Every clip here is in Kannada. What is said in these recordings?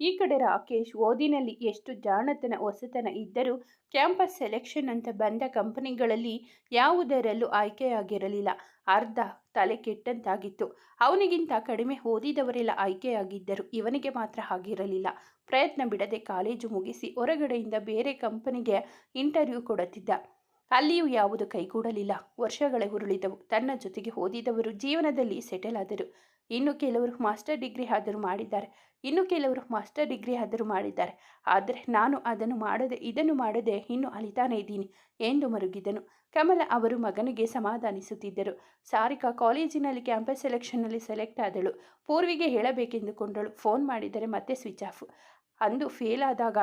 ಈ ಕಡೆ ರಾಕೇಶ್ ಓದಿನಲ್ಲಿ ಎಷ್ಟು ಜಾಣತನ ಹೊಸತನ ಇದ್ದರೂ ಕ್ಯಾಂಪಸ್ ಸೆಲೆಕ್ಷನ್ ಅಂತ ಬಂದ ಕಂಪನಿಗಳಲ್ಲಿ ಯಾವುದರಲ್ಲೂ ಆಯ್ಕೆಯಾಗಿರಲಿಲ್ಲ. ಅರ್ಧ ತಲೆ ಕೆಟ್ಟಂತಾಗಿತ್ತು. ಅವನಿಗಿಂತ ಕಡಿಮೆ ಓದಿದವರೆಲ್ಲ ಆಯ್ಕೆಯಾಗಿದ್ದರು ಇವನಿಗೆ ಮಾತ್ರ ಆಗಿರಲಿಲ್ಲ ಪ್ರಯತ್ನ ಬಿಡದೆ ಕಾಲೇಜು ಮುಗಿಸಿ ಹೊರಗಡೆಯಿಂದ ಬೇರೆ ಕಂಪನಿಗೆ ಇಂಟರ್ವ್ಯೂ ಕೊಡುತ್ತಿದ್ದ. ಅಲ್ಲಿಯೂ ಯಾವುದು ಕೈಗೂಡಲಿಲ್ಲ. ವರ್ಷಗಳೇ ಉರುಳಿದವು. ತನ್ನ ಜೊತೆಗೆ ಓದಿದವರು ಜೀವನದಲ್ಲಿ ಸೆಟಲ್ ಆದರು. ಇನ್ನು ಕೆಲವರು ಮಾಸ್ಟರ್ ಡಿಗ್ರಿ ಆದರೂ ಮಾಡಿದ್ದಾರೆ. ಇನ್ನು ಕೆಲವರು ಮಾಸ್ಟರ್ ಡಿಗ್ರಿ ಆದರೂ ಮಾಡಿದ್ದಾರೆ. ಆದರೆ ನಾನು ಅದನ್ನು ಮಾಡದೆ, ಇದನ್ನು ಮಾಡದೆ ಇನ್ನು ಅಲಿತಾನೇ ಇದ್ದೀನಿ ಎಂದು ಮರುಗಿದನು. ಕಮಲ ಅವರು ಮಗನಿಗೆ ಸಮಾಧಾನಿಸುತ್ತಿದ್ದರು. ಸಾರಿಕಾ ಕಾಲೇಜಿನಲ್ಲಿ ಕ್ಯಾಂಪಸ್ ಸೆಲೆಕ್ಷನ್ನಲ್ಲಿ ಸೆಲೆಕ್ಟ್ ಆದಳು. ಪೂರ್ವಿಗೆ ಹೇಳಬೇಕೆಂದುಕೊಂಡಳು. ಫೋನ್ ಮಾಡಿದರೆ ಮತ್ತೆ ಸ್ವಿಚ್ ಆಫ್. ಅಂದು ಫೇಲ್ ಆದಾಗ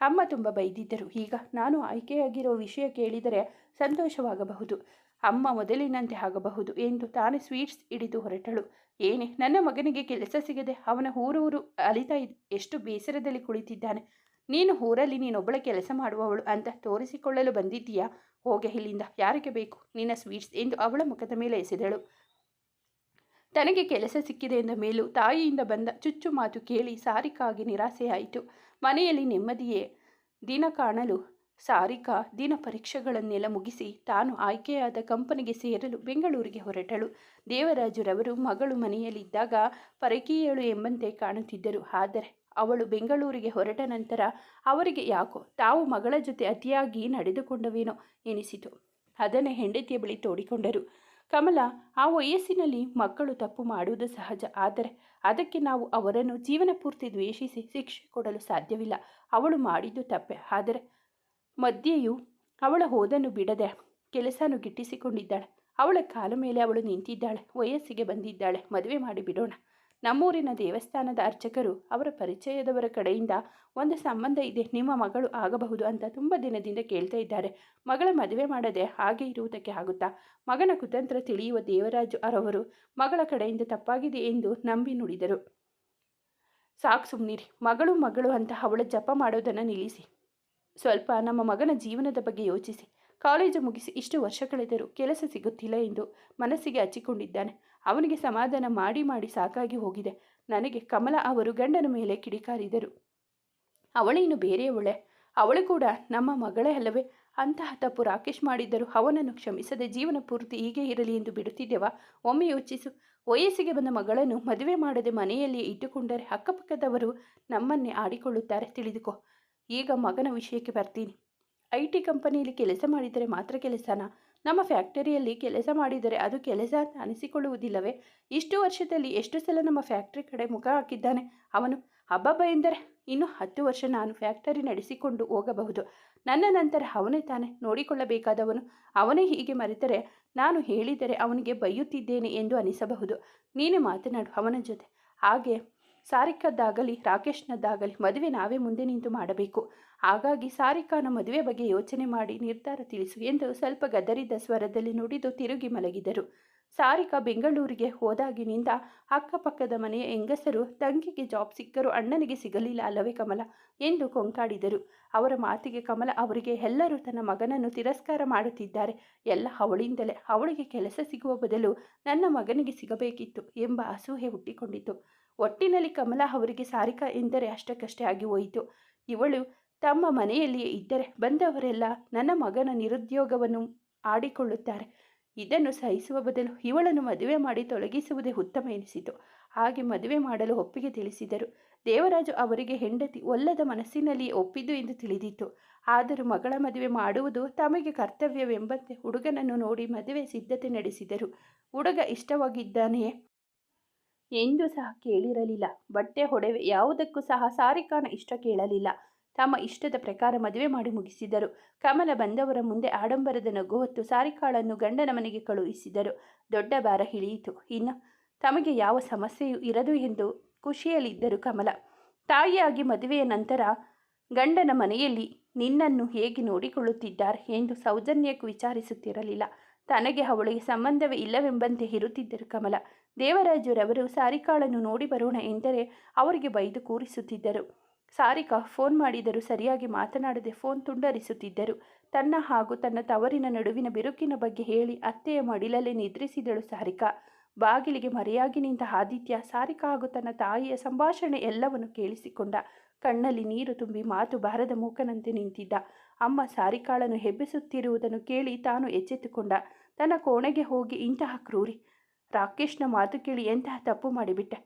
ಅಮ್ಮ ತುಂಬ ಬೈದಿದ್ದರು. ಈಗ ನಾನು ಆಯ್ಕೆಯಾಗಿರೋ ವಿಷಯ ಕೇಳಿದರೆ ಸಂತೋಷವಾಗಬಹುದು. ಅಮ್ಮ ಮೊದಲಿನಂತೆ ಆಗಬಹುದು ಎಂದು ತಾನೇ ಸ್ವೀಟ್ಸ್ ಹಿಡಿದು ಹೊರಟಳು. ಏನೇ, ನನ್ನ ಮಗನಿಗೆ ಕೆಲಸ ಸಿಗದೆ ಅವನ ಊರೂರು ಅಲಿತಾ ಎಷ್ಟು ಬೇಸರದಲ್ಲಿ ಕುಳಿತಿದ್ದಾನೆ. ನೀನು ಊರಲ್ಲಿ ನೀನೊಬ್ಬಳ ಕೆಲಸ ಮಾಡುವವಳು ಅಂತ ತೋರಿಸಿಕೊಳ್ಳಲು ಬಂದಿದ್ದೀಯಾ? ಹೋಗೆ ಇಲ್ಲಿಂದ, ಯಾರಿಗೆ ಬೇಕು? ನಿನ್ನ ಸ್ವೀಟ್ಸ್ ಎಂದು ಅವಳ ಮುಖದ ಮೇಲೆ ಎಸೆದಳು. ತನಗೆ ಕೆಲಸ ಸಿಕ್ಕಿದೆ ಎಂದ ಮೇಲೂ ತಾಯಿಯಿಂದ ಬಂದ ಚುಚ್ಚು ಮಾತು ಕೇಳಿ ಸಾರಿಕಾಗಿ ನಿರಾಸೆಯಾಯಿತು. ಮನೆಯಲ್ಲಿ ನೆಮ್ಮದಿಯೇ ದಿನ ಕಾಣಲು ಸಾರಿಕಾ ದಿನ ಪರೀಕ್ಷೆಗಳನ್ನೆಲ್ಲ ಮುಗಿಸಿ ತಾನು ಆಯ್ಕೆಯಾದ ಕಂಪನಿಗೆ ಸೇರಲು ಬೆಂಗಳೂರಿಗೆ ಹೊರಟಳು. ದೇವರಾಜುರವರು ಮಗಳು ಮನೆಯಲ್ಲಿದ್ದಾಗ ಪರಕೀಯಳು ಎಂಬಂತೆ ಕಾಣುತ್ತಿದ್ದರು. ಆದರೆ ಅವಳು ಬೆಂಗಳೂರಿಗೆ ಹೊರಟ ನಂತರ ಅವರಿಗೆ ಯಾಕೋ ತಾವು ಮಗಳ ಜೊತೆ ಅತಿಯಾಗಿ ನಡೆದುಕೊಂಡವೇನೋ ಎನಿಸಿತು. ಅದನ್ನೇ ಹೆಂಡತಿಯ ಬಳಿ ತೋಡಿಕೊಂಡರು. ಕಮಲ, ಆ ವಯಸ್ಸಿನಲ್ಲಿ ಮಕ್ಕಳು ತಪ್ಪು ಮಾಡುವುದು ಸಹಜ. ಆದರೆ ಅದಕ್ಕೆ ನಾವು ಅವರನ್ನು ಜೀವನ ಪೂರ್ತಿ ದ್ವೇಷಿಸಿ ಶಿಕ್ಷೆ ಕೊಡಲು ಸಾಧ್ಯವಿಲ್ಲ. ಅವಳು ಮಾಡಿದ್ದು ತಪ್ಪೆ. ಆದರೆ ಮಧ್ಯೆಯೂ ಅವಳ ಹೋದನ್ನು ಬಿಡದೆ ಕೆಲಸನೂ ಗಿಟ್ಟಿಸಿಕೊಂಡಿದ್ದಾಳೆ. ಅವಳ ಕಾಲ ಮೇಲೆ ಅವಳು ನಿಂತಿದ್ದಾಳೆ. ವಯಸ್ಸಿಗೆ ಬಂದಿದ್ದಾಳೆ. ಮದುವೆ ಮಾಡಿ ಬಿಡೋಣ. ನಮ್ಮೂರಿನ ದೇವಸ್ಥಾನದ ಅರ್ಚಕರು ಅವರ ಪರಿಚಯದವರ ಕಡೆಯಿಂದ ಒಂದು ಸಂಬಂಧ ಇದೆ. ನಿಮ್ಮ ಮಗಳು ಆಗಬಹುದು ಅಂತ ತುಂಬ ದಿನದಿಂದ ಕೇಳ್ತಾ ಇದ್ದಾರೆ. ಮಗಳ ಮದುವೆ ಮಾಡದೆ ಹಾಗೆ ಇರುವುದಕ್ಕೆ ಆಗುತ್ತಾ? ಮಗನ ಕುತಂತ್ರ ತಿಳಿಯುವ ದೇವರಾಜು ಅರವರು ಮಗಳ ಕಡೆಯಿಂದ ತಪ್ಪಾಗಿದೆ ಎಂದು ನಂಬಿ ನುಡಿದರು. ಸಾಕು ಸುಮ್ನಿರಿ. ಮಗಳು ಮಗಳು ಅಂತ ಅವಳ ಜಪ ಮಾಡೋದನ್ನು ನಿಲ್ಲಿಸಿ. ಸ್ವಲ್ಪ ನಮ್ಮ ಮಗನ ಜೀವನದ ಬಗ್ಗೆ ಯೋಚಿಸಿ. ಕಾಲೇಜು ಮುಗಿಸಿ ಇಷ್ಟು ವರ್ಷ ಕಳೆದರೂ ಕೆಲಸ ಸಿಗುತ್ತಿಲ್ಲ ಎಂದು ಮನಸ್ಸಿಗೆ ಹಚ್ಚಿಕೊಂಡಿದ್ದಾನೆ. ಅವನಿಗೆ ಸಮಾಧಾನ ಮಾಡಿ ಮಾಡಿ ಸಾಕಾಗಿ ಹೋಗಿದೆ. ನನಗೆ ಕಮಲ ಅವರು ಗಂಡನ ಮೇಲೆ ಕಿಡಿಕಾರಿದರು. ಅವಳೇನು ಬೇರೆಯವಳೆ? ಅವಳು ಕೂಡ ನಮ್ಮ ಮಗಳೇ ಅಲ್ಲವೇ? ಅಂತಹ ತಪ್ಪು ರಾಕೇಶ್ ಮಾಡಿದ್ದರು ಅವನನ್ನು ಕ್ಷಮಿಸದೆ ಜೀವನ ಪೂರ್ತಿ ಹೀಗೆ ಇರಲಿ ಎಂದು ಬಿಡುತ್ತಿದ್ದೆವಾ? ಒಮ್ಮೆ ಯೋಚಿಸು. ವಯಸ್ಸಿಗೆ ಬಂದ ಮಗಳನ್ನು ಮದುವೆ ಮಾಡದೆ ಮನೆಯಲ್ಲಿ ಇಟ್ಟುಕೊಂಡರೆ ಅಕ್ಕಪಕ್ಕದವರು ನಮ್ಮನ್ನೇ ಆಡಿಕೊಳ್ಳುತ್ತಾರೆ ತಿಳಿದುಕೋ. ಈಗ ಮಗನ ವಿಷಯಕ್ಕೆ ಬರ್ತೀನಿ. ಐ ಟಿ ಕಂಪನಿಯಲ್ಲಿ ಕೆಲಸ ಮಾಡಿದರೆ ಮಾತ್ರ ಕೆಲಸನ? ನಮ್ಮ ಫ್ಯಾಕ್ಟರಿಯಲ್ಲಿ ಕೆಲಸ ಮಾಡಿದರೆ ಅದು ಕೆಲಸ ಅಂತ ಅನಿಸಿಕೊಳ್ಳುವುದಿಲ್ಲವೇ? ಇಷ್ಟು ವರ್ಷದಲ್ಲಿ ಎಷ್ಟು ಸಲ ನಮ್ಮ ಫ್ಯಾಕ್ಟರಿ ಕಡೆ ಮುಖ ಹಾಕಿದ್ದಾನೆ? ಅವನು ಹಬ್ಬಬ್ಬ ಎಂದರೆ, ಇನ್ನು ಹತ್ತು ವರ್ಷ ನಾನು ಫ್ಯಾಕ್ಟರಿ ನಡೆಸಿಕೊಂಡು ಹೋಗಬಹುದು. ನನ್ನ ನಂತರ ಅವನೇ ತಾನೇ ನೋಡಿಕೊಳ್ಳಬೇಕಾದವನು. ಅವನೇ ಹೀಗೆ ಮರೆತರೆ ನಾನು ಹೇಳಿದರೆ ಅವನಿಗೆ ಬೈಯುತ್ತಿದ್ದೇನೆ ಎಂದು ಅನಿಸಬಹುದು. ನೀನೇ ಮಾತನಾಡು ಅವನ ಜೊತೆ. ಹಾಗೆ ಸಾರಿಕದ್ದಾಗಲಿ ರಾಕೇಶ್ನದ್ದಾಗಲಿ ಮದುವೆ ನಾವೇ ಮುಂದೆ ನಿಂತು ಮಾಡಬೇಕು. ಹಾಗಾಗಿ ಸಾರಿಕಾನ ಮದುವೆ ಬಗ್ಗೆ ಯೋಚನೆ ಮಾಡಿ ನಿರ್ಧಾರ ತಿಳಿಸು ಎಂದು ಸ್ವಲ್ಪ ಗದರಿದ್ದ ಸ್ವರದಲ್ಲಿ ನುಡಿದು ತಿರುಗಿ ಮಲಗಿದರು. ಸಾರಿಕಾ ಬೆಂಗಳೂರಿಗೆ ಹೋದಾಗಿನಿಂದ ಅಕ್ಕಪಕ್ಕದ ಮನೆಯ ಹೆಂಗಸರು, ತಂಗಿಗೆ ಜಾಬ್ ಸಿಕ್ಕರೂ, ಅಣ್ಣನಿಗೆ ಸಿಗಲಿಲ್ಲ, ಅಲ್ಲವೇ ಕಮಲ ಎಂದು ಕೊಂಕಾಡಿದರು. ಅವರ ಮಾತಿಗೆ ಕಮಲ ಅವರಿಗೆ ಎಲ್ಲರೂ ತನ್ನ ಮಗನನ್ನು ತಿರಸ್ಕಾರ ಮಾಡುತ್ತಿದ್ದಾರೆ. ಎಲ್ಲ ಅವಳಿಂದಲೇ ಅವಳಿಗೆ ಕೆಲಸ ಸಿಗುವ ಬದಲು ನನ್ನ ಮಗನಿಗೆ ಸಿಗಬೇಕಿತ್ತು ಎಂಬ ಅಸೂಹೆ ಹುಟ್ಟಿಕೊಂಡಿತು. ಒಟ್ಟಿನಲ್ಲಿ ಕಮಲಾ ಅವರಿಗೆ ಸಾರಿಕಾ ಎಂದರೆ ಅಷ್ಟಕ್ಕಷ್ಟೇ ಆಗಿ ಹೋಯಿತು. ಇವಳು ತಮ್ಮ ಮನೆಯಲ್ಲಿಯೇ ಇದ್ದರೆ ಬಂದವರೆಲ್ಲ ನನ್ನ ಮಗನ ನಿರುದ್ಯೋಗವನ್ನು ಆಡಿಕೊಳ್ಳುತ್ತಾರೆ. ಇದನ್ನು ಸಹಿಸುವ ಬದಲು ಇವಳನ್ನು ಮದುವೆ ಮಾಡಿ ತೊಲಗಿಸುವುದೇ ಉತ್ತಮ ಎನಿಸಿತು. ಹಾಗೆ ಮದುವೆ ಮಾಡಲು ಒಪ್ಪಿಗೆ ತಿಳಿಸಿದರು. ದೇವರಾಜು ಅವರಿಗೆ ಹೆಂಡತಿ ಒಲ್ಲದ ಮನಸ್ಸಿನಲ್ಲಿ ಒಪ್ಪಿದ್ದು ಎಂದು ತಿಳಿದಿತ್ತು. ಆದರೂ ಮಗಳ ಮದುವೆ ಮಾಡುವುದು ತಮಗೆ ಕರ್ತವ್ಯವೆಂಬಂತೆ ಹುಡುಗನನ್ನು ನೋಡಿ ಮದುವೆ ಸಿದ್ಧತೆ ನಡೆಸಿದರು. ಹುಡುಗ ಇಷ್ಟವಾಗಿದ್ದಾನೆಯೇ? ಎಂದು ಸಹ ಕೇಳಿರಲಿಲ್ಲ. ಬಟ್ಟೆ ಹೊಡೆವೆ ಯಾವುದಕ್ಕೂ ಸಹ ಸಾರಿಕಾನ ಇಷ್ಟ ಕೇಳಲಿಲ್ಲ. ತಮ್ಮ ಇಷ್ಟದ ಪ್ರಕಾರ ಮದುವೆ ಮಾಡಿ ಮುಗಿಸಿದರು. ಕಮಲ ಬಂದವರ ಮುಂದೆ ಆಡಂಬರದ ನಗು ಹೊತ್ತು ಸಾರಿಕಾಳನ್ನು ಗಂಡನ ಮನೆಗೆ ಕಳುಹಿಸಿದರು. ದೊಡ್ಡ ಭಾರ ಇಳಿಯಿತು ಇನ್ನು ತಮಗೆ ಯಾವ ಸಮಸ್ಯೆಯೂ ಇರದು ಎಂದು ಖುಷಿಯಲ್ಲಿದ್ದರು ಕಮಲ. ತಾಯಿಯಾಗಿ ಮದುವೆಯ ನಂತರ ಗಂಡನ ಮನೆಯಲ್ಲಿ ನಿನ್ನನ್ನು ಹೇಗೆ ನೋಡಿಕೊಳ್ಳುತ್ತಿದ್ದಾರೆ ಎಂದು ಸೌಜನ್ಯಕ್ಕೂ ವಿಚಾರಿಸುತ್ತಿರಲಿಲ್ಲ. ತನಗೆ ಅವಳಿಗೆ ಸಂಬಂಧವೇ ಇಲ್ಲವೆಂಬಂತೆ ಇರುತ್ತಿದ್ದರು ಕಮಲ. ದೇವರಾಜರವರು ಸಾರಿಕಾಳನ್ನು ನೋಡಿ ಬರೋಣ ಎಂದರೆ ಅವರಿಗೆ ಬೈದು ಕೂರಿಸುತ್ತಿದ್ದರು. ಸಾರಿಕಾ ಫೋನ್ ಮಾಡಿದರೂ ಸರಿಯಾಗಿ ಮಾತನಾಡದೆ ಫೋನ್ ತುಂಡರಿಸುತ್ತಿದ್ದರು. ತನ್ನ ಹಾಗೂ ತನ್ನ ತವರಿನ ನಡುವಿನ ಬಿರುಕಿನ ಬಗ್ಗೆ ಹೇಳಿ ಅತ್ತೆಯ ಮಡಿಲಲ್ಲೇ ನಿದ್ರಿಸಿದಳು ಸಾರಿಕಾ. ಬಾಗಿಲಿಗೆ ಮರೆಯಾಗಿ ನಿಂತ ಆದಿತ್ಯ ಸಾರಿಕಾ ಹಾಗೂ ತನ್ನ ತಾಯಿಯ ಸಂಭಾಷಣೆ ಎಲ್ಲವನ್ನು ಕೇಳಿಸಿಕೊಂಡ. ಕಣ್ಣಲ್ಲಿ ನೀರು ತುಂಬಿ ಮಾತು ಬಾರದ ಮೂಕನಂತೆ ನಿಂತಿದ್ದ. ಅಮ್ಮ ಸಾರಿಕಾಳನ್ನು ಹೆಬ್ಬಿಸುತ್ತಿರುವುದನ್ನು ಕೇಳಿ ತಾನು ಎಚ್ಚೆತ್ತುಕೊಂಡ. ತನ್ನ ಕೋಣೆಗೆ ಹೋಗಿ ಇಂತಹ ಕ್ರೂರಿ ರಾಕೇಶ್ನ ಮಾತು ಕೇಳಿ ಎಂತಹ ತಪ್ಪು ಮಾಡಿಬಿಟ್ಟೆ.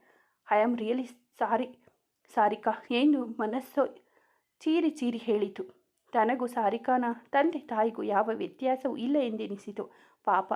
I am really sorry, Sarika. ಏನು ಮನಸ್ಸು? ಚೀರಿ ಚೀರಿ ಹೇಳಿತು. ತನಗೂ ಸಾರಿಕಾನ ತಂದೆ ತಾಯಿಗೂ ಯಾವ ವ್ಯತ್ಯಾಸವೂ ಇಲ್ಲ ಎಂದೆನಿಸಿತು. ಪಾಪ.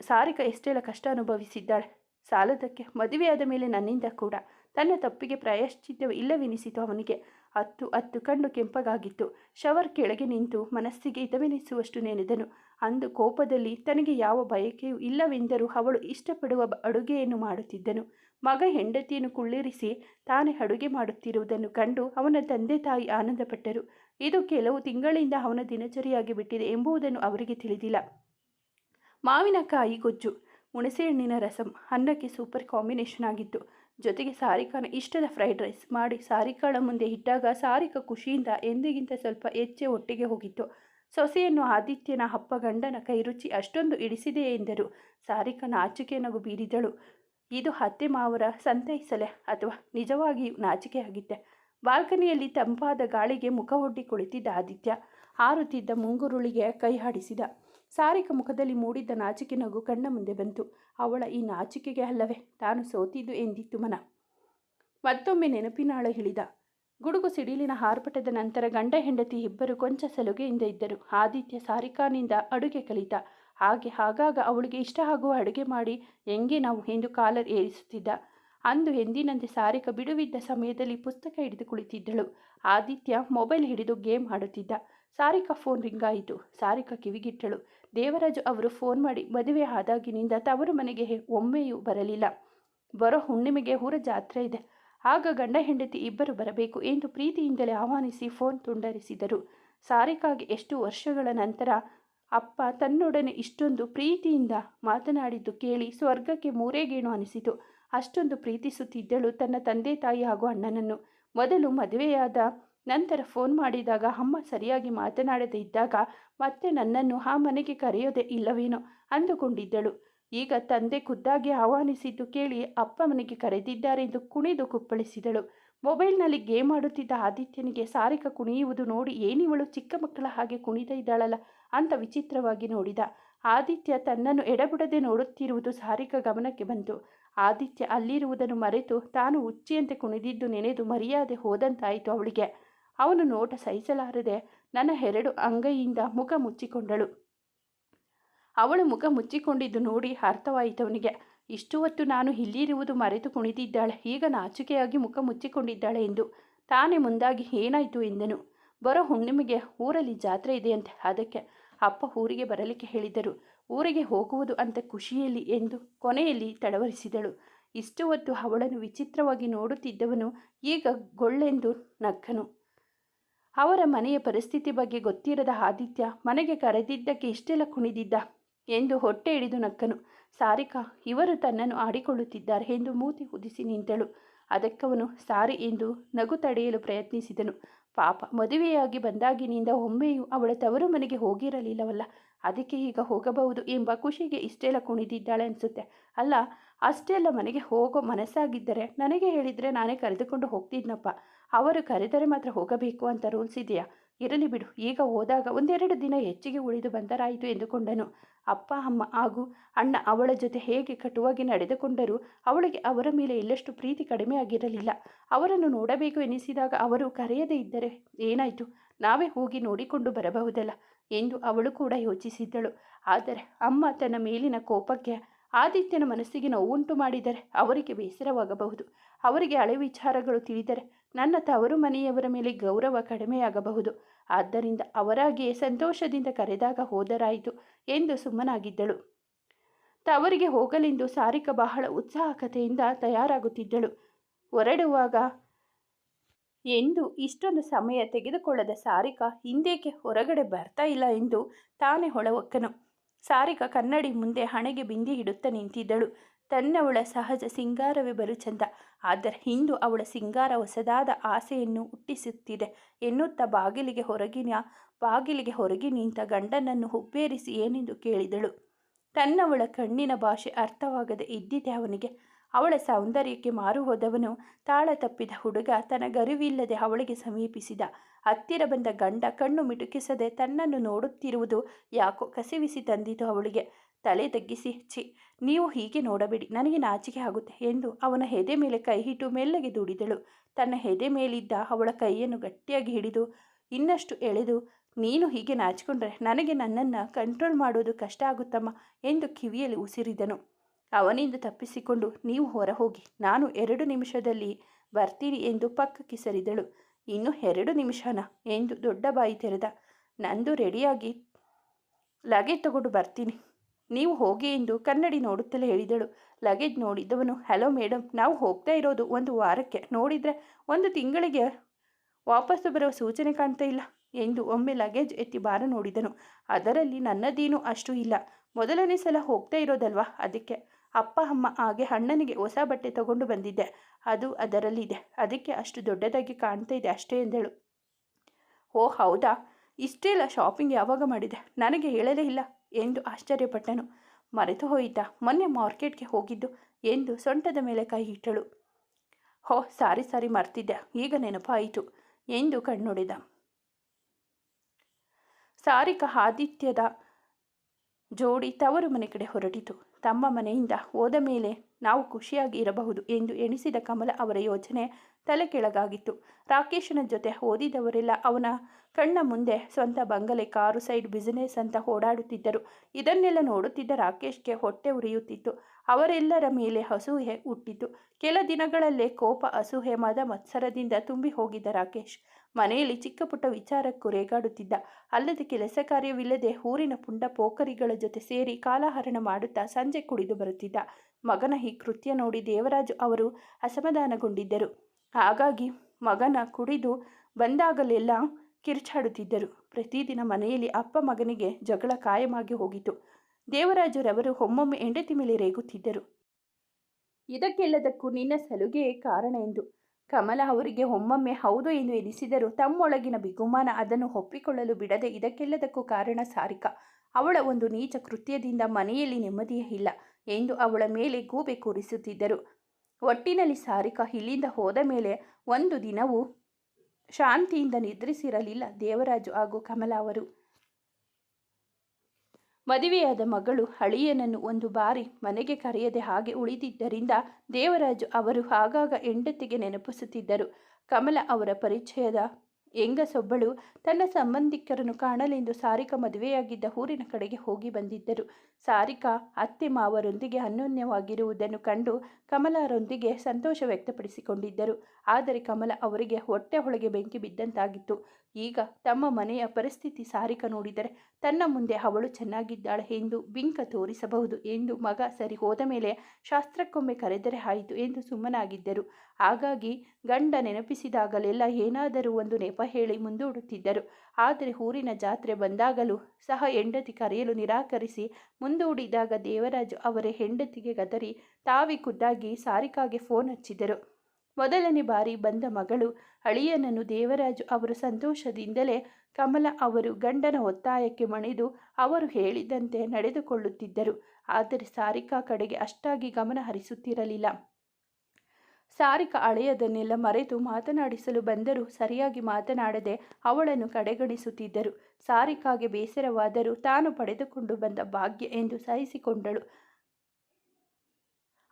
ಸಾರಿಕಾ ಎಷ್ಟೆಲ್ಲ ಕಷ್ಟ ಅನುಭವಿಸಿದ್ದಾಳೆ. ಸಾಲದಕ್ಕೆ ಮದುವೆಯಾದ ಮೇಲೆ ನನ್ನಿಂದ ಕೂಡ ತನ್ನ ತಪ್ಪಿಗೆ ಪ್ರಾಯಶ್ಚಿತ್ಯ ಇಲ್ಲವೆನಿಸಿತು ಅವನಿಗೆ. ಹತ್ತು ಅತ್ತು ಕಣ್ಣು ಕೆಂಪಗಾಗಿತ್ತು. ಶವರ್ ಕೆಳಗೆ ನಿಂತು ಮನಸ್ಸಿಗೆ ಹಿತವೆನಿಸುವಷ್ಟು ನೆನೆದನು. ಅಂದು ಕೋಪದಲ್ಲಿ ತನಗೆ ಯಾವ ಬಯಕೆಯೂ ಇಲ್ಲವೆಂದರೂ ಅವಳು ಇಷ್ಟಪಡುವ ಅಡುಗೆಯನ್ನು ಮಾಡುತ್ತಿದ್ದನು. ಮಗ ಹೆಂಡತಿಯನ್ನು ಕುಳ್ಳಿರಿಸಿ ತಾನೇ ಅಡುಗೆ ಮಾಡುತ್ತಿರುವುದನ್ನು ಕಂಡು ಅವನ ತಂದೆ ತಾಯಿ ಆನಂದಪಟ್ಟರು. ಇದು ಕೆಲವು ತಿಂಗಳಿಂದ ಅವನ ದಿನಚರಿಯಾಗಿ ಬಿಟ್ಟಿದೆ ಎಂಬುದನ್ನು ಅವರಿಗೆ ತಿಳಿದಿಲ್ಲ. ಮಾವಿನಕಾಯಿ ಗೊಜ್ಜು, ಹುಣಸೆಹಣ್ಣಿನ ರಸಂ, ಅನ್ನಕ್ಕೆ ಸೂಪರ್ ಕಾಂಬಿನೇಷನ್ ಆಗಿತ್ತು. ಜೊತೆಗೆ ಸಾರಿಕಾನ ಇಷ್ಟದ ಫ್ರೈಡ್ ರೈಸ್ ಮಾಡಿ ಸಾರಿಕಾಳ ಮುಂದೆ ಇಟ್ಟಾಗ ಸಾರಿಕಾ ಖುಷಿಯಿಂದ ಎಂದಿಗಿಂತ ಸ್ವಲ್ಪ ಹೆಚ್ಚೆ ಒಟ್ಟಿಗೆ ಹೋಗಿತ್ತು. ಸೊಸೆಯನ್ನು ಆದಿತ್ಯನ ಅಪ್ಪ ಗಂಡನ ಕೈರುಚಿ ಅಷ್ಟೊಂದು ಇಡಿಸಿದೆ ಎಂದರು. ಸಾರಿಕಾ ನಾಚಿಕೆ ನಗು ಬೀರಿದಳು. ಇದು ಅತ್ತೆ ಮಾವರ ಸಂತೈಸಲೆ ಅಥವಾ ನಿಜವಾಗಿಯೂ ನಾಚಿಕೆಯಾಗಿತ್ತೆ ಬಾಲ್ಕನಿಯಲ್ಲಿ ತಂಪಾದ ಗಾಳಿಗೆ ಮುಖ ಒಡ್ಡಿ ಕುಳಿತಿದ್ದ ಆದಿತ್ಯ ಹಾರುತ್ತಿದ್ದ ಮುಂಗುರುಳಿಗೆ ಕೈ ಹಾಡಿಸಿದ. ಸಾರಿಕ ಮುಖದಲ್ಲಿ ಮೂಡಿದ್ದ ನಾಚಿಕೆ ನಗು ಕಣ್ಣ ಮುಂದೆ ಬಂತು. ಅವಳ ಈ ನಾಚಿಕೆಗೆ ಅಲ್ಲವೇ? ತಾನು ಸೋತಿದ್ದು ಎಂದಿತ್ತು ಮನ. ಮತ್ತೊಮ್ಮೆ ನೆನಪಿನಾಳ ಹಿಳಿದ. ಗುಡುಗು ಸಿಡಿಲಿನ ಹಾರ್ಪಟದ ನಂತರ ಗಂಡ ಹೆಂಡತಿ ಇಬ್ಬರು ಕೊಂಚ ಸಲುಗೆಯಿಂದ ಇದ್ದರು. ಆದಿತ್ಯ ಸಾರಿಕಾನಿಂದ ಅಡುಗೆ ಕಲಿತ. ಹಾಗೆ ಆಗಾಗ ಅವಳಿಗೆ ಇಷ್ಟ ಆಗುವ ಅಡುಗೆ ಮಾಡಿ ಹೆಂಗೆ ನಾವು ಎಂದು ಕಾಲರ್ ಏರಿಸುತ್ತಿದ್ದ. ಅಂದು ಎಂದಿನಂತೆ ಸಾರಿಕ ಬಿಡುವಿದ್ದ ಸಮಯದಲ್ಲಿ ಪುಸ್ತಕ ಹಿಡಿದು ಕುಳಿತಿದ್ದಳು. ಆದಿತ್ಯ ಮೊಬೈಲ್ ಹಿಡಿದು ಗೇಮ್ ಆಡುತ್ತಿದ್ದ. ಸಾರಿಕಾ ಫೋನ್ ರಿಂಗಾಯಿತು ಸಾರಿಕಾ ಕಿವಿಗಿಟ್ಟಳು. ದೇವರಾಜು ಅವರು ಫೋನ್ ಮಾಡಿ, ಮದುವೆ ಆದಾಗಿನಿಂದ ತವರು ಮನೆಗೆ ಒಮ್ಮೆಯೂ ಬರಲಿಲ್ಲ. ಬರೋ ಹುಣ್ಣಿಮೆಗೆ ಊರ ಜಾತ್ರೆ ಇದೆ. ಆಗ ಗಂಡ ಹೆಂಡತಿ ಇಬ್ಬರು ಬರಬೇಕು ಎಂದು ಪ್ರೀತಿಯಿಂದಲೇ ಆಹ್ವಾನಿಸಿ ಫೋನ್ ತುಂಡರಿಸಿದರು. ಸಾರಿಕಾಗೆ ಎಷ್ಟು ವರ್ಷಗಳ ನಂತರ ಅಪ್ಪ ತನ್ನೊಡನೆ ಇಷ್ಟೊಂದು ಪ್ರೀತಿಯಿಂದ ಮಾತನಾಡಿದ್ದು ಕೇಳಿ ಸ್ವರ್ಗಕ್ಕೆ ಮೂರೇಗೇಣು ಅನಿಸಿತು. ಅಷ್ಟೊಂದು ಪ್ರೀತಿಸುತ್ತಿದ್ದಳು ತನ್ನ ತಂದೆ ತಾಯಿ ಹಾಗೂ ಅಣ್ಣನನ್ನು. ಮೊದಲು ಮದುವೆಯಾದ ನಂತರ ಫೋನ್ ಮಾಡಿದಾಗ ಅಮ್ಮ ಸರಿಯಾಗಿ ಮಾತನಾಡದೇ ಇದ್ದಾಗ ಮತ್ತೆ ನನ್ನನ್ನು ಆ ಮನೆಗೆ ಕರೆಯೋದೇ ಇಲ್ಲವೇನೋ ಅಂದುಕೊಂಡಿದ್ದಳು. ಈಗ ತಂದೆ ಖುದ್ದಾಗಿ ಆಹ್ವಾನಿಸಿದ್ದು ಕೇಳಿ ಅಪ್ಪ ಮನೆಗೆ ಕರೆದಿದ್ದಾರೆಂದು ಕುಣಿದು ಕುಪ್ಪಳಿಸಿದಳು. ಮೊಬೈಲ್ನಲ್ಲಿ ಗೇಮ್ ಆಡುತ್ತಿದ್ದ ಆದಿತ್ಯನಿಗೆ ಸಾರಿಕ ಕುಣಿಯುವುದು ನೋಡಿ ಏನಿವಳು ಚಿಕ್ಕ ಮಕ್ಕಳ ಹಾಗೆ ಕುಣಿತ ಇದ್ದಾಳಲ್ಲ ಅಂತ ವಿಚಿತ್ರವಾಗಿ ನೋಡಿದ. ಆದಿತ್ಯ ತನ್ನನ್ನು ಎಡಬಿಡದೆ ನೋಡುತ್ತಿರುವುದು ಸಾರಿಕ ಗಮನಕ್ಕೆ ಬಂತು. ಆದಿತ್ಯ ಅಲ್ಲಿರುವುದನ್ನು ಮರೆತು ತಾನು ಉಚ್ಚಿಯಂತೆ ಕುಣಿದಿದ್ದು ನೆನೆದು ಮರ್ಯಾದೆ ಹೋದಂತಾಯಿತು ಅವಳಿಗೆ. ಅವನು ನೋಟ ಸಹಿಸಲಾರದೆ ನನ್ನ ಎರಡು ಅಂಗೈಯಿಂದ ಮುಖ ಮುಚ್ಚಿಕೊಂಡಳು. ಅವಳು ಮುಖ ಮುಚ್ಚಿಕೊಂಡಿದ್ದು ನೋಡಿ ಅರ್ಥವಾಯಿತವನಿಗೆ. ಇಷ್ಟು ಹೊತ್ತು ನಾನು ಇಲ್ಲಿರುವುದು ಮರೆತು ಕುಣಿದಿದ್ದಾಳೆ. ಈಗ ನಾಚಿಕೆಯಾಗಿ ಮುಖ ಮುಚ್ಚಿಕೊಂಡಿದ್ದಾಳೆ ಎಂದು ತಾನೇ ಮುಂದಾಗಿ ಏನಾಯಿತು ಎಂದನು. ಬರೋ ಹುಣ್ಣಿಮೆಗೆ ಊರಲ್ಲಿ ಜಾತ್ರೆ ಇದೆಯಂತೆ ಅದಕ್ಕೆ ಅಪ್ಪ ಊರಿಗೆ ಬರಲಿಕ್ಕೆ ಹೇಳಿದರು. ಊರಿಗೆ ಹೋಗುವುದು ಅಂತ ಖುಷಿಯಲ್ಲಿ ಎಂದು ಕೊನೆಯಲ್ಲಿ ತಡವರಿಸಿದಳು. ಇಷ್ಟು ಹೊತ್ತು ಅವಳನ್ನು ವಿಚಿತ್ರವಾಗಿ ನೋಡುತ್ತಿದ್ದವನು ಈಗ ಗೊಳ್ಳೆಂದು ನಕ್ಕನು. ಅವರ ಮನೆಯ ಪರಿಸ್ಥಿತಿ ಬಗ್ಗೆ ಗೊತ್ತಿರದ ಆದಿತ್ಯ ಮನೆಗೆ ಕರೆದಿದ್ದಕ್ಕೆ ಇಷ್ಟೆಲ್ಲ ಕುಣಿದಿದ್ದ ಎಂದು ಹೊಟ್ಟೆ ಹಿಡಿದು ನಕ್ಕನು. ಸಾರಿಕಾ, ಇವರು ತನ್ನನ್ನು ಆಡಿಕೊಳ್ಳುತ್ತಿದ್ದಾರೆ ಎಂದು ಮೂತಿ ಕುದಿಸಿ ನಿಂತಳು. ಅದಕ್ಕವನು ಸಾರಿ ಎಂದು ನಗು ತಡೆಯಲು ಪ್ರಯತ್ನಿಸಿದನು. ಪಾಪ, ಮದುವೆಯಾಗಿ ಬಂದಾಗಿನಿಂದ ಒಮ್ಮೆಯೂ ಅವಳ ತವರು ಮನೆಗೆ ಹೋಗಿರಲಿಲ್ಲವಲ್ಲ, ಅದಕ್ಕೆ ಈಗ ಹೋಗಬಹುದು ಎಂಬ ಖುಷಿಗೆ ಇಷ್ಟೆಲ್ಲ ಕುಣಿದಿದ್ದಾಳೆ ಅನಿಸುತ್ತೆ. ಅಲ್ಲ, ಅಷ್ಟೆಲ್ಲ ಮನೆಗೆ ಹೋಗೋ ಮನಸ್ಸಾಗಿದ್ದರೆ ನನಗೆ ಹೇಳಿದರೆ ನಾನೇ ಕರೆದುಕೊಂಡು ಹೋಗ್ತಿದ್ನಪ್ಪ. ಅವರು ಕರೆದರೆ ಮಾತ್ರ ಹೋಗಬೇಕು ಅಂತ ರೂಲ್ಸ್ ಇದೆಯಾ? ಇರಲಿ ಬಿಡು, ಈಗ ಹೋದಾಗ ಒಂದೆರಡು ದಿನ ಹೆಚ್ಚಿಗೆ ಉಳಿದು ಬಂದರಾಯಿತು ಎಂದುಕೊಂಡನು. ಅಪ್ಪ, ಅಮ್ಮ ಹಾಗೂ ಅಣ್ಣ ಅವಳ ಜೊತೆ ಹೇಗೆ ಕಟುವಾಗಿ ನಡೆದುಕೊಂಡರೂ ಅವಳಿಗೆ ಅವರ ಮೇಲೆ ಎಲ್ಲಷ್ಟು ಪ್ರೀತಿ ಕಡಿಮೆ ಆಗಿರಲಿಲ್ಲ. ಅವರನ್ನು ನೋಡಬೇಕು ಎನಿಸಿದಾಗ ಅವರು ಕರೆಯದೇ ಇದ್ದರೆ ಏನಾಯಿತು? ನಾವೇ ಹೋಗಿ ನೋಡಿಕೊಂಡು ಬರಬಹುದಲ್ಲ ಎಂದು ಅವಳು ಕೂಡ ಯೋಚಿಸಿದ್ದಳು. ಆದರೆ ಅಮ್ಮ ತನ್ನ ಮೇಲಿನ ಕೋಪಕ್ಕೆ ಆದಿತ್ಯನ ಮನಸ್ಸಿಗೆ ನೋವುಂಟು ಮಾಡಿದರೆ ಅವರಿಗೆ ಬೇಸರವಾಗಬಹುದು. ಅವರಿಗೆ ಹಳೆ ವಿಚಾರಗಳು ತಿಳಿದರೆ ನನ್ನ ತವರು ಮನೆಯವರ ಮೇಲೆ ಗೌರವ ಕಡಿಮೆಯಾಗಬಹುದು. ಆದ್ದರಿಂದ ಅವರಾಗಿಯೇ ಸಂತೋಷದಿಂದ ಕರೆದಾಗ ಹೋದರಾಯಿತು ಎಂದು ಸುಮ್ಮನಾಗಿದ್ದಳು. ತವರಿಗೆ ಹೋಗಲೆಂದು ಸಾರಿಕ ಬಹಳ ಉತ್ಸಾಹಕತೆಯಿಂದ ತಯಾರಾಗುತ್ತಿದ್ದಳು. ಹೊರಡುವಾಗ, ಎಂದು ಇಷ್ಟೊಂದು ಸಮಯ ತೆಗೆದುಕೊಳ್ಳದ ಸಾರಿಕ ಹಿಂದೇಕೆ ಹೊರಗಡೆ ಬರ್ತಾ ಇಲ್ಲ ಎಂದು ತಾನೇ ಹೊಳವಕ್ಕನು. ಸಾರಿಕ ಕನ್ನಡಿ ಮುಂದೆ ಹಣೆಗೆ ಬಿಂದಿ ಇಡುತ್ತಾ ನಿಂತಿದ್ದಳು. ತನ್ನವಳ ಸಹಜ ಸಿಂಗಾರವೇ ಬರು ಚಂದ. ಆದರೆ ಇಂದು ಅವಳ ಸಿಂಗಾರ ಹೊಸದಾದ ಆಸೆಯನ್ನು ಹುಟ್ಟಿಸುತ್ತಿದೆ ಎನ್ನುತ್ತಾ ಬಾಗಿಲಿಗೆ ಹೊರಗಿನ ಬಾಗಿಲಿಗೆ ಹೊರಗೆ ನಿಂತ ಗಂಡನನ್ನು ಹುಬ್ಬೇರಿಸಿ ಏನೆಂದು ಕೇಳಿದಳು. ತನ್ನವಳ ಕಣ್ಣಿನ ಭಾಷೆ ಅರ್ಥವಾಗದೆ ಇದ್ದಿದೆ ಅವನಿಗೆ. ಅವಳ ಸೌಂದರ್ಯಕ್ಕೆ ಮಾರು ಹೋದವನು ತಾಳ ತಪ್ಪಿದ ಹುಡುಗ ತನ್ನ ಗರಿವಿಲ್ಲದೆ ಅವಳಿಗೆ ಸಮೀಪಿಸಿದ. ಹತ್ತಿರ ಬಂದ ಗಂಡ ಕಣ್ಣು ಮಿಟುಕಿಸದೆ ತನ್ನನ್ನು ನೋಡುತ್ತಿರುವುದು ಯಾಕೋ ಕಸಿವಿಸಿ ತಂದಿತು ಅವಳಿಗೆ. ತಲೆ ತಗ್ಗಿಸಿ, ಛಿ, ನೀವು ಹೀಗೆ ನೋಡಬೇಡಿ, ನನಗೆ ನಾಚಿಕೆ ಆಗುತ್ತೆ ಎಂದು ಅವನ ಹೆದೆ ಮೇಲೆ ಕೈ ಇಟ್ಟು ಮೆಲ್ಲಗೆ ದುಡಿದಳು. ತನ್ನ ಹೆದೆ ಮೇಲಿದ್ದ ಅವಳ ಕೈಯನ್ನು ಗಟ್ಟಿಯಾಗಿ ಹಿಡಿದು, ಇನ್ನಷ್ಟು ಎಳೆದು, ನೀನು ಹೀಗೆ ನಾಚಿಕೊಂಡ್ರೆ ನನಗೆ ನನ್ನನ್ನು ಕಂಟ್ರೋಲ್ ಮಾಡೋದು ಕಷ್ಟ ಆಗುತ್ತಮ್ಮ ಎಂದು ಕಿವಿಯಲ್ಲಿ ಉಸಿರಿದನು. ಅವನಿಂದ ತಪ್ಪಿಸಿಕೊಂಡು, ನೀವು ಹೊರ ಹೋಗಿ ನಾನು ಎರಡು ನಿಮಿಷದಲ್ಲಿ ಬರ್ತೀನಿ ಎಂದು ಪಕ್ಕಕ್ಕೆ ಸರಿದಳು. ಇನ್ನು ಎರಡು ನಿಮಿಷನ? ಎಂದು ದೊಡ್ಡ ಬಾಯಿ ತೆರೆದ. ನಂದು ರೆಡಿಯಾಗಿ ಲಗೇಜ್ ತಗೊಂಡು ಬರ್ತೀನಿ ನೀವು ಹೋಗಿ ಎಂದು ಕನ್ನಡಿ ನೋಡುತ್ತಲೇ ಹೇಳಿದಳು. ಲಗೇಜ್ ನೋಡಿದ್ದವನು ಹಲೋ ಮೇಡಮ್ ನಾವು ಹೋಗ್ತಾ ಇರೋದು ಒಂದು ವಾರಕ್ಕೆ. ನೋಡಿದರೆ ಒಂದು ತಿಂಗಳಿಗೆ ವಾಪಸ್ಸು ಬರುವ ಸೂಚನೆ ಕಾಣ್ತಾ ಇಲ್ಲ ಎಂದು ಒಮ್ಮೆ ಲಗೇಜ್ ಎತ್ತಿ ಬಾರ ನೋಡಿದನು. ಅದರಲ್ಲಿ ನನ್ನದೇನೂ ಅಷ್ಟು ಇಲ್ಲ. ಮೊದಲನೇ ಸಲ ಹೋಗ್ತಾ ಇರೋದಲ್ವಾ? ಅದಕ್ಕೆ ಅಪ್ಪ, ಅಮ್ಮ ಹಾಗೆ ಅಣ್ಣನಿಗೆ ಹೊಸ ಬಟ್ಟೆ ತಗೊಂಡು ಬಂದಿದ್ದೆ. ಅದು ಅದರಲ್ಲಿದೆ. ಅದಕ್ಕೆ ಅಷ್ಟು ದೊಡ್ಡದಾಗಿ ಕಾಣ್ತಾ ಇದೆ ಅಷ್ಟೇ ಎಂದಳು. ಓ ಹೌದಾ? ಇಷ್ಟೆಲ್ಲ ಶಾಪಿಂಗ್ ಯಾವಾಗ ಮಾಡಿದೆ? ನನಗೆ ಹೇಳಲೇ ಇಲ್ಲ. ಎಂದು ಆಶ್ಚರ್ಯಪಟ್ಟನು. ಮರೆತು ಹೋಯಿತಾ. ಮೊನ್ನೆ ಮಾರ್ಕೆಟ್ಗೆ ಹೋಗಿದ್ದು ಎಂದು ಸೊಂಟದ ಮೇಲೆ ಕೈ ಇಟ್ಟಳು. ಹೋ, ಸಾರಿ ಸಾರಿ ಮರ್ತಿದ್ದೆ. ಈಗ ನೆನಪಾಯಿತು ಎಂದು ಕಣ್ಣುಡಿದ. ಸಾರಿಕ ಆದಿತ್ಯದ ಜೋಡಿ ತವರು ಮನೆ ಕಡೆ ಹೊರಟಿತು. ತಮ್ಮ ಮನೆಯಿಂದ ಹೋದ ಮೇಲೆ ನಾವು ಖುಷಿಯಾಗಿ ಇರಬಹುದು ಎಂದು ಎಣಿಸಿದ ಕಮಲ ಅವರ ಯೋಚನೆ ತಲೆ ಕೆಳಗಾಗಿತ್ತು. ರಾಕೇಶನ ಜೊತೆ ಓದಿದವರೆಲ್ಲ ಅವನ ಕಣ್ಣ ಮುಂದೆ ಸ್ವಂತ ಬಂಗಲೆ, ಕಾರು, ಸೈಡ್ ಬಿಸಿನೆಸ್ ಅಂತ ಓಡಾಡುತ್ತಿದ್ದರು. ಇದನ್ನೆಲ್ಲ ನೋಡುತ್ತಿದ್ದ ರಾಕೇಶ್ಗೆ ಹೊಟ್ಟೆ ಉರಿಯುತ್ತಿತ್ತು. ಅವರೆಲ್ಲರ ಮೇಲೆ ಅಸೂಹೆ ಹುಟ್ಟಿತು. ಕೆಲ ದಿನಗಳಲ್ಲೇ ಕೋಪ ಅಸೂಹೆ ಮದ ಮತ್ಸರದಿಂದ ತುಂಬಿ ಹೋಗಿದ್ದ ರಾಕೇಶ್ ಮನೆಯಲ್ಲಿ ಚಿಕ್ಕ ಪುಟ್ಟ ವಿಚಾರಕ್ಕೂ ರೇಗಾಡುತ್ತಿದ್ದ. ಅಲ್ಲದೆ ಕೆಲಸ ಕಾರ್ಯವಿಲ್ಲದೆ ಊರಿನ ಪುಂಡ ಪೋಖರಿಗಳ ಜೊತೆ ಸೇರಿ ಕಾಲಹರಣ ಮಾಡುತ್ತಾ ಸಂಜೆ ಕುಡಿದು ಬರುತ್ತಿದ್ದ. ಮಗನ ಈ ಕೃತ್ಯ ನೋಡಿ ದೇವರಾಜು ಅವರು ಅಸಮಾಧಾನಗೊಂಡಿದ್ದರು. ಹಾಗಾಗಿ ಮಗನ ಕುಡಿದು ಬಂದಾಗಲೆಲ್ಲ ಕಿರ್ಚಾಡುತ್ತಿದ್ದರು. ಪ್ರತಿದಿನ ಮನೆಯಲ್ಲಿ ಅಪ್ಪ ಮಗನಿಗೆ ಜಗಳ ಕಾಯಮಾಗಿ ಹೋಗಿತು ದೇವರಾಜರವರು ಒಮ್ಮೊಮ್ಮೆ ಹೆಂಡತಿ ಮೇಲೆ ರೇಗುತ್ತಿದ್ದರು. ಇದಕ್ಕೆಲ್ಲದಕ್ಕೂ ನಿನ್ನ ಸಲುಗೆಯೇ ಕಾರಣ ಎಂದು. ಕಮಲ ಅವರಿಗೆ ಒಮ್ಮೊಮ್ಮೆ ಹೌದು ಎಂದು ಎನಿಸಿದರೂ ತಮ್ಮೊಳಗಿನ ಬಿಗುಮಾನ ಅದನ್ನು ಒಪ್ಪಿಕೊಳ್ಳಲು ಬಿಡದೆ ಇದಕ್ಕೆಲ್ಲದಕ್ಕೂ ಕಾರಣ ಸಾರಿಕ. ಅವಳ ಒಂದು ನೀಚ ಕೃತ್ಯದಿಂದ ಮನೆಯಲ್ಲಿ ನೆಮ್ಮದಿಯೇ ಇಲ್ಲ. ಎಂದು ಅವಳ ಮೇಲೆ ಗೂಬೆ ಕೂರಿಸುತ್ತಿದ್ದರು. ಒಟ್ಟಿನಲ್ಲಿ ಸಾರಿಕಾ ಇಲ್ಲಿಂದ ಹೋದ ಮೇಲೆ ಒಂದು ದಿನವೂ ಶಾಂತಿಯಿಂದ ನಿದ್ರಿಸಿರಲಿಲ್ಲ ದೇವರಾಜು ಹಾಗೂ ಕಮಲ ಅವರು. ಮದುವೆಯಾದ ಮಗಳು ಹಳಿಯನನ್ನು ಒಂದು ಬಾರಿ ಮನೆಗೆ ಕರೆಯದೆ ಹಾಗೆ ಉಳಿದಿದ್ದರಿಂದ ದೇವರಾಜು ಅವರು ಆಗಾಗ ಹೆಂಡತಿಗೆ ನೆನಪಿಸುತ್ತಿದ್ದರು. ಕಮಲ ಅವರ ಪರಿಚಯದ ಹೆಂಗಸೊಬ್ಬಳು ತನ್ನ ಸಂಬಂಧಿಕರನ್ನು ಕಾಣಲೆಂದು ಸಾರಿಕಾ ಮದುವೆಯಾಗಿದ್ದ ಊರಿನ ಕಡೆಗೆ ಹೋಗಿ ಬಂದಿದ್ದರು. ಸಾರಿಕಾ ಅತ್ತೆ ಮಾವರೊಂದಿಗೆ ಅನ್ಯೋನ್ಯವಾಗಿರುವುದನ್ನು ಕಂಡು ಕಮಲಾರೊಂದಿಗೆ ಸಂತೋಷ ವ್ಯಕ್ತಪಡಿಸಿಕೊಂಡಿದ್ದರು. ಆದರೆ ಕಮಲ ಅವರಿಗೆ ಹೊಟ್ಟೆ ಒಳಗೆ ಬೆಂಕಿ ಬಿದ್ದಂತಾಗಿತ್ತು. ಈಗ ತಮ್ಮ ಮನೆಯ ಪರಿಸ್ಥಿತಿ ಸಾರಿಕ ನೋಡಿದರೆ ತನ್ನ ಮುಂದೆ ಅವಳು ಚೆನ್ನಾಗಿದ್ದಾಳೆ ಎಂದು ಬಿಂಕ ತೋರಿಸಬಹುದು ಎಂದು ಮಗ ಸರಿ ಹೋದ ಮೇಲೆ ಶಾಸ್ತ್ರಕ್ಕೊಮ್ಮೆ ಕರೆದರೆ ಆಯಿತು ಎಂದು ಸುಮ್ಮನಾಗಿದ್ದರು. ಹಾಗಾಗಿ ಗಂಡ ನೆನಪಿಸಿದಾಗಲೆಲ್ಲ ಏನಾದರೂ ಒಂದು ನೆಪ ಹೇಳಿ ಮುಂದೂಡುತ್ತಿದ್ದರು. ಆದರೆ ಊರಿನ ಜಾತ್ರೆ ಬಂದಾಗಲೂ ಸಹ ಹೆಂಡತಿ ಕರೆಯಲು ನಿರಾಕರಿಸಿ ಮುಂದೂಡಿದಾಗ ದೇವರಾಜು ಅವರ ಹೆಂಡತಿಗೆ ಗದರಿ ತಾವಿ ಖುದ್ದಾಗಿ ಸಾರಿಕಾಗೆ ಫೋನ್ ಹಚ್ಚಿದರು. ಮೊದಲನೇ ಬಾರಿ ಬಂದ ಮಗಳು ಅಳಿಯನನ್ನು ದೇವರಾಜು ಅವರು ಸಂತೋಷದಿಂದಲೇ ಕಮಲ ಅವರು ಗಂಡನ ಒತ್ತಾಯಕ್ಕೆ ಮಣಿದು ಅವರು ಹೇಳಿದಂತೆ ನಡೆದುಕೊಳ್ಳುತ್ತಿದ್ದರು. ಆದರೆ ಸಾರಿಕಾ ಕಡೆಗೆ ಅಷ್ಟಾಗಿ ಗಮನ ಹರಿಸುತ್ತಿರಲಿಲ್ಲ ಸಾರಿಕಾ ಹಳೆಯದನ್ನೆಲ್ಲ ಮರೆತು ಮಾತನಾಡಿಸಲು ಬಂದರೂ ಸರಿಯಾಗಿ ಮಾತನಾಡದೆ ಅವಳನ್ನು ಕಡೆಗಣಿಸುತ್ತಿದ್ದರು. ಸಾರಿಕಾಗೆ ಬೇಸರವಾದರೂ ತಾನು ಪಡೆದುಕೊಂಡು ಬಂದ ಭಾಗ್ಯ ಎಂದು ಸಹಿಸಿಕೊಂಡಳು.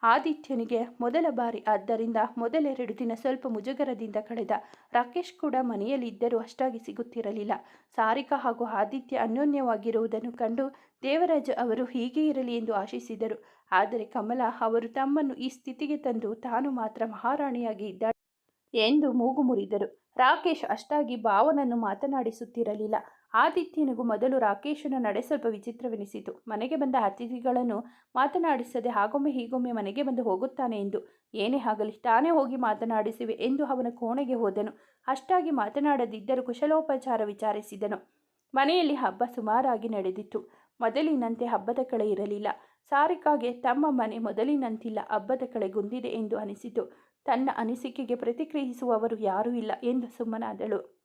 ಆದಿತ್ಯನಿಗೆ ಮೊದಲ ಬಾರಿ. ಆದ್ದರಿಂದ ಮೊದಲೆರಡು ದಿನ ಸ್ವಲ್ಪ ಮುಜುಗರದಿಂದ ಕಳೆದ ರಾಕೇಶ್ ಕೂಡ ಮನೆಯಲ್ಲಿದ್ದರೂ ಅಷ್ಟಾಗಿ ಸಿಗುತ್ತಿರಲಿಲ್ಲ. ಸಾರಿಕಾ ಹಾಗೂ ಆದಿತ್ಯ ಅನ್ಯೋನ್ಯವಾಗಿರುವುದನ್ನು ಕಂಡು ದೇವರಾಜ ಅವರು ಹೀಗೆ ಇರಲಿ ಎಂದು ಆಶಿಸಿದರು. ಆದರೆ ಕಮಲ ಅವರು ತಮ್ಮನ್ನು ಈ ಸ್ಥಿತಿಗೆ ತಂದು ತಾನು ಮಾತ್ರ ಮಹಾರಾಣಿಯಾಗಿ ಇದ್ದಾಳೆ ಎಂದು ಮೂಗು ಮುರಿದರು. ರಾಕೇಶ್ ಅಷ್ಟಾಗಿ ಭಾವನನ್ನು ಮಾತನಾಡಿಸುತ್ತಿರಲಿಲ್ಲ. ಆದಿತ್ಯನಿಗೂ ಮೊದಲು ರಾಕೇಶನ ನಡೆ ಸ್ವಲ್ಪ ವಿಚಿತ್ರವೆನಿಸಿತು. ಮನೆಗೆ ಬಂದ ಅತಿಥಿಗಳನ್ನು ಮಾತನಾಡಿಸದೆ ಹಾಗೊಮ್ಮೆ ಹೀಗೊಮ್ಮೆ ಮನೆಗೆ ಬಂದು ಹೋಗುತ್ತಾನೆ ಎಂದು. ಏನೇ ಆಗಲಿ, ತಾನೇ ಹೋಗಿ ಮಾತನಾಡಿಸಿವೆ ಎಂದು ಅವನ ಕೋಣೆಗೆ ಹೋದನು. ಅಷ್ಟಾಗಿ ಮಾತನಾಡದಿದ್ದರೂ ಕುಶಲೋಪಚಾರ ವಿಚಾರಿಸಿದನು. ಮನೆಯಲ್ಲಿ ಹಬ್ಬ ಸುಮಾರಾಗಿ ನಡೆದಿತ್ತು. ಮೊದಲಿನಂತೆ ಹಬ್ಬದ ಕಳೆ ಇರಲಿಲ್ಲ. ಸಾರಿಕಾಗೆ ತಮ್ಮ ಮನೆ ಮೊದಲಿನಂತಿಲ್ಲ, ಹಬ್ಬದ ಕಳೆ ಗುಂದಿದೆ ಎಂದು ಅನಿಸಿತು. ತನ್ನ ಅನಿಸಿಕೆಗೆ ಪ್ರತಿಕ್ರಿಯಿಸುವವರು ಯಾರೂ ಇಲ್ಲ ಎಂದು ಸುಮ್ಮನಾದಳು.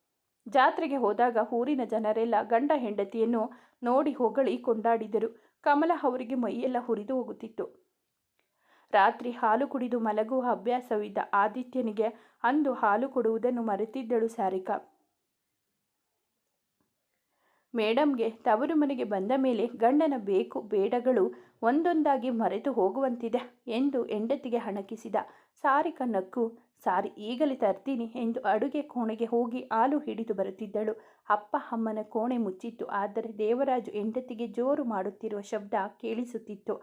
ಜಾತ್ರೆಗೆ ಹೋದಾಗ ಊರಿನ ಜನರೆಲ್ಲ ಗಂಡ ಹೆಂಡತಿಯನ್ನು ನೋಡಿ ಹೊಗಳಿ ಕೊಂಡಾಡಿದರು. ಕಮಲ ಅವರಿಗೆ ಮೈಯೆಲ್ಲ ಹುರಿದು ಹೋಗುತ್ತಿತ್ತು. ರಾತ್ರಿ ಹಾಲು ಕುಡಿದು ಮಲಗುವ ಅಭ್ಯಾಸವಿದ್ದ ಆದಿತ್ಯನಿಗೆ ಅಂದು ಹಾಲು ಕೊಡುವುದನ್ನು ಮರೆತಿದ್ದಳು ಸಾರಿಕಾ. ಮೇಡಮ್ಗೆ ತವರು ಮನೆಗೆ ಬಂದ ಮೇಲೆ ಗಂಡನ ಬೇಕು ಬೇಡಗಳು ಒಂದೊಂದಾಗಿ ಮರೆತು ಹೋಗುವಂತಿದೆ ಎಂದು ಹೆಂಡತಿಗೆ ಹಣಕಿಸಿದ ಸಾರಿಕ ನಕ್ಕು ಸಾರಿ, ಈಗಲೇ ತರ್ತೀನಿ ಎಂದು ಅಡುಗೆ ಕೋಣೆಗೆ ಹೋಗಿ ಹಾಲು ಹಿಡಿದು ಬರುತ್ತಿದ್ದಳು. ಅಪ್ಪ ಅಮ್ಮನ ಕೋಣೆ ಮುಚ್ಚಿತ್ತು. ಆದರೆ ದೇವರಾಜು ಹೆಂಡತಿಗೆ ಜೋರು ಮಾಡುತ್ತಿರುವ ಶಬ್ದ ಕೇಳಿಸುತ್ತಿತ್ತು.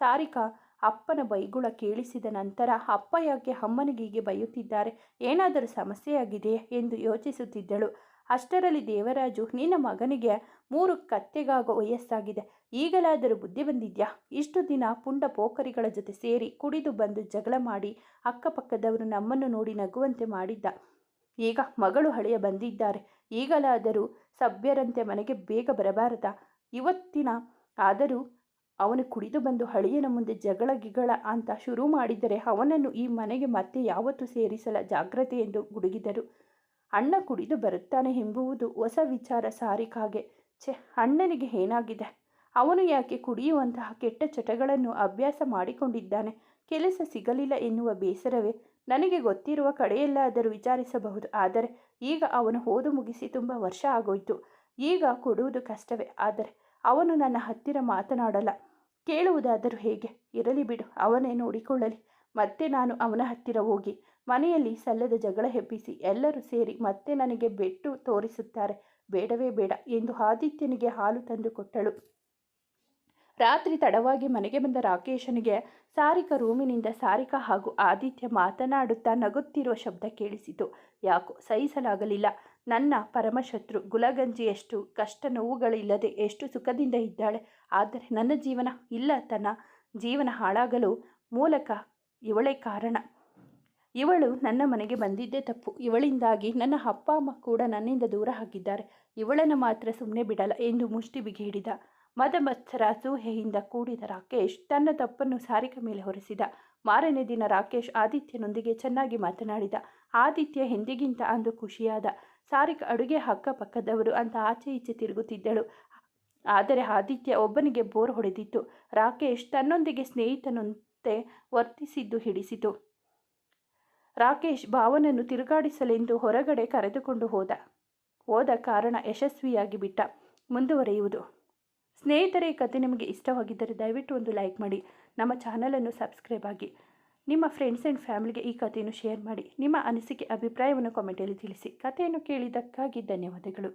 ಸಾರಿಕಾ, ಅಪ್ಪನ ಬೈಗುಳ ಕೇಳಿಸಿದ ನಂತರ ಅಪ್ಪ ಯಾಕೆ ಹೀಗೆ ಬೈಯುತ್ತಿದ್ದಾರೆ? ಏನಾದರೂ ಸಮಸ್ಯೆಯಾಗಿದೆಯೇ? ಎಂದು ಯೋಚಿಸುತ್ತಿದ್ದಳು. ಅಷ್ಟರಲ್ಲಿ ದೇವರಾಜು, ನಿನ್ನ ಮಗನಿಗೆ ಮೂರು ಕತ್ತೆಗಾಗೋ ವಯಸ್ಸಾಗಿದೆ. ಈಗಲಾದರೂ ಬುದ್ಧಿ ಬಂದಿದ್ಯಾ? ಇಷ್ಟು ದಿನ ಪುಂಡ ಪೋಖರಿಗಳ ಜೊತೆ ಸೇರಿ ಕುಡಿದು ಬಂದು ಜಗಳ ಮಾಡಿ ಅಕ್ಕಪಕ್ಕದವರು ನಮ್ಮನ್ನು ನೋಡಿ ನಗುವಂತೆ ಮಾಡಿದ್ದ. ಈಗ ಮಗಳು ಹಳೆಯ ಬಂದಿದ್ದಾರೆ. ಈಗಲಾದರೂ ಸಭ್ಯರಂತೆ ಮನೆಗೆ ಬೇಗ ಬರಬಾರದ. ಇವತ್ತಿನ ಆದರೂ ಅವನು ಕುಡಿದು ಬಂದು ಹಳೆಯನ ಮುಂದೆ ಜಗಳ ಗಿಗಳ ಅಂತ ಶುರು ಮಾಡಿದರೆ ಅವನನ್ನು ಈ ಮನೆಗೆ ಮತ್ತೆ ಯಾವತ್ತೂ ಸೇರಿಸಲ ಜಾಗ್ರತೆ ಎಂದು ಗುಡುಗಿದರು. ಅಣ್ಣ ಕುಡಿದು ಬರುತ್ತಾನೆ ಎಂಬುವುದು ಹೊಸ ವಿಚಾರ ಸಾರಿಕಾಗೆ ಛೆ, ಅಣ್ಣನಿಗೆ ಏನಾಗಿದೆ? ಅವನು ಯಾಕೆ ಕುಡಿಯುವಂತಹ ಕೆಟ್ಟ ಚಟಗಳನ್ನು ಅಭ್ಯಾಸ ಮಾಡಿಕೊಂಡಿದ್ದಾನೆ? ಕೆಲಸ ಸಿಗಲಿಲ್ಲ ಎನ್ನುವ ಬೇಸರವೇ? ನನಗೆ ಗೊತ್ತಿರುವ ಕಡೆಯಲ್ಲಾದರೂ ವಿಚಾರಿಸಬಹುದು. ಆದರೆ ಈಗ ಅವನು ಓದು ಮುಗಿಸಿ ತುಂಬ ವರ್ಷ ಆಗೋಯ್ತು. ಈಗ ಕೊಡುವುದು ಕಷ್ಟವೇ. ಆದರೆ ಅವನು ನನ್ನ ಹತ್ತಿರ ಮಾತನಾಡಲ್ಲ. ಕೇಳುವುದಾದರೂ ಹೇಗೆ? ಇರಲಿ ಬಿಡು, ಅವನೇ ನೋಡಿಕೊಳ್ಳಲಿ. ಮತ್ತೆ ನಾನು ಅವನ ಹತ್ತಿರ ಹೋಗಿ ಮನೆಯಲ್ಲಿ ಸಲ್ಲದ ಜಗಳ ಹೆಬ್ಬಿಸಿ ಎಲ್ಲರೂ ಸೇರಿ ಮತ್ತೆ ನನಗೆ ಬೆಟ್ಟು ತೋರಿಸುತ್ತಾರೆ. ಬೇಡವೇ ಬೇಡ ಎಂದು ಆದಿತ್ಯನಿಗೆ ಹಾಲು ತಂದು ಕೊಟ್ಟಳು. ರಾತ್ರಿ ತಡವಾಗಿ ಮನೆಗೆ ಬಂದ ರಾಕೇಶನಿಗೆ ಸಾರಿಕಾ ರೂಮಿನಿಂದ ಸಾರಿಕಾ ಹಾಗೂ ಆದಿತ್ಯ ಮಾತನಾಡುತ್ತಾ ನಗುತ್ತಿರುವ ಶಬ್ದ ಕೇಳಿಸಿತು. ಯಾಕೋ ಸಹಿಸಲಾಗಲಿಲ್ಲ. ನನ್ನ ಪರಮಶತ್ರು ಗುಲಗಂಜಿಯಷ್ಟು ಕಷ್ಟ ನೋವುಗಳಿಲ್ಲದೆ ಎಷ್ಟು ಸುಖದಿಂದ ಇದ್ದಾಳೆ. ಆದರೆ ನನ್ನ ಜೀವನ ಇಲ್ಲ ತನ್ನ ಜೀವನ ಹಾಳಾಗಲು ಮೂಲಕ ಇವಳೇ ಕಾರಣ. ಇವಳು ನನ್ನ ಮನೆಗೆ ಬಂದಿದ್ದೇ ತಪ್ಪು. ಇವಳಿಂದಾಗಿ ನನ್ನ ಅಪ್ಪ ಅಮ್ಮ ಕೂಡ ನನ್ನಿಂದ ದೂರ ಹಾಕಿದ್ದಾರೆ ಇವಳನ್ನು ಮಾತ್ರ ಸುಮ್ಮನೆ ಬಿಡಲ್ಲ ಎಂದು ಮುಷ್ಟಿ ಬಿಗಿಹಿಡಿದ ಮದಮತ್ಸರ ಸೂಹೆಯಿಂದ ಕೂಡಿದ ರಾಕೇಶ್ ತನ್ನ ತಪ್ಪನ್ನು ಸಾರಿಕ ಮೇಲೆ ಹೊರಿಸಿದ. ಮಾರನೇ ದಿನ ರಾಕೇಶ್ ಆದಿತ್ಯನೊಂದಿಗೆ ಚೆನ್ನಾಗಿ ಮಾತನಾಡಿದ. ಆದಿತ್ಯ ಹಿಂದಿಗಿಂತ ಅಂದು ಖುಷಿಯಾದ. ಸಾರಿಕ ಅಡುಗೆ ಅಕ್ಕಪಕ್ಕದವರು ಅಂತ ಆಚೆ ಈಚೆ ತಿರುಗುತ್ತಿದ್ದಳು. ಆದರೆ ಆದಿತ್ಯ ಒಬ್ಬನಿಗೆ ಬೋರ್ ಹೊಡೆದಿತ್ತು. ರಾಕೇಶ್ ತನ್ನೊಂದಿಗೆ ಸ್ನೇಹಿತನಂತೆ ವರ್ತಿಸಿದ್ದು ಹಿಡಿಸಿತು. ರಾಕೇಶ್ ಭಾವನನ್ನು ತಿರುಗಾಡಿಸಲೆಂದು ಹೊರಗಡೆ ಕರೆದುಕೊಂಡು ಹೋದ. ಹೋದ ಕಾರಣ ಯಶಸ್ವಿಯಾಗಿ ಬಿಟ್ಟ. ಮುಂದುವರೆಯುವುದು. ಸ್ನೇಹಿತರೆ ಕತೆ ನಿಮಗೆ ಇಷ್ಟವಾಗಿದ್ದರೆ ದಯವಿಟ್ಟು ಒಂದು ಲೈಕ್ ಮಾಡಿ. ನಮ್ಮ ಚಾನಲನ್ನು ಸಬ್ಸ್ಕ್ರೈಬ್ ಆಗಿ. ನಿಮ್ಮ ಫ್ರೆಂಡ್ಸ್ ಆ್ಯಂಡ್ ಫ್ಯಾಮಿಲಿಗೆ ಈ ಕಥೆಯನ್ನು ಶೇರ್ ಮಾಡಿ. ನಿಮ್ಮ ಅನಿಸಿಕೆ, ಅಭಿಪ್ರಾಯವನ್ನು ಕಾಮೆಂಟಲ್ಲಿ ತಿಳಿಸಿ. ಕಥೆಯನ್ನು ಕೇಳಿದ್ದಕ್ಕಾಗಿ ಧನ್ಯವಾದಗಳು.